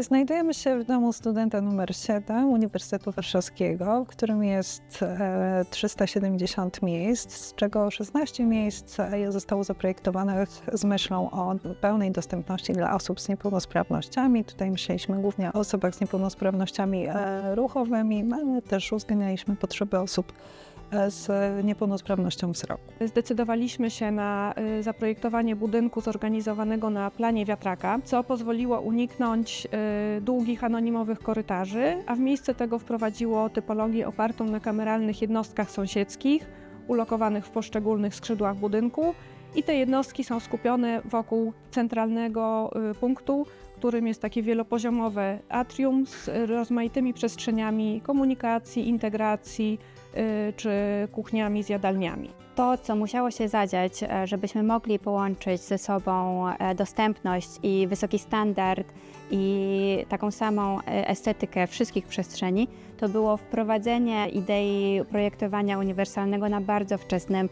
Znajdujemy się w domu studenta numer 7 Uniwersytetu Warszawskiego, w którym jest e, 370 miejsc, z czego 16 miejsc e, zostało zaprojektowanych z myślą o pełnej dostępności dla osób z niepełnosprawnościami. Tutaj myśleliśmy głównie o osobach z niepełnosprawnościami e, ruchowymi, ale też uwzględnialiśmy potrzeby osób e, z niepełnosprawnością wzroku. Zdecydowaliśmy się na y, zaprojektowanie budynku zorganizowanego na planie wiatraka, co pozwoliło uniknąć y, długich anonimowych korytarzy, a w miejsce tego wprowadziło typologię opartą na kameralnych jednostkach sąsiedzkich, ulokowanych w poszczególnych skrzydłach budynku. I te jednostki są skupione wokół centralnego y, punktu, którym jest takie wielopoziomowe atrium z rozmaitymi przestrzeniami komunikacji, integracji y, czy kuchniami, zjadalniami. To, co musiało się zadziać, e, żebyśmy mogli połączyć ze sobą e, dostępność i wysoki standard i taką samą e, estetykę wszystkich przestrzeni, to było wprowadzenie idei projektowania uniwersalnego na bardzo wczesnym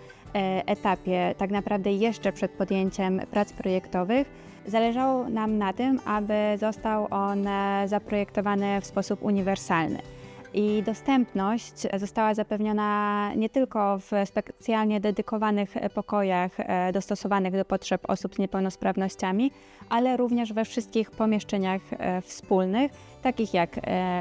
etapie, tak naprawdę jeszcze przed podjęciem prac projektowych. Zależało nam na tym, aby został on e, zaprojektowany w sposób uniwersalny. I dostępność została zapewniona nie tylko w specjalnie dedykowanych pokojach e, dostosowanych do potrzeb osób z niepełnosprawnościami, ale również we wszystkich pomieszczeniach e, wspólnych, takich jak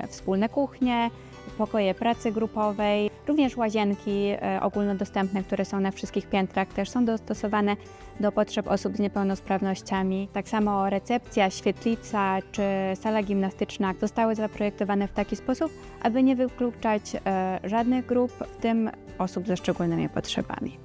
wspólne kuchnie, pokoje pracy grupowej, również łazienki e, ogólnodostępne, które są na wszystkich piętrach, też są dostosowane do potrzeb osób z niepełnosprawnościami. Tak samo recepcja, świetlica czy sala gimnastyczna zostały zaprojektowane w taki sposób, aby nie wykluczać e, żadnych grup, w tym osób ze szczególnymi potrzebami.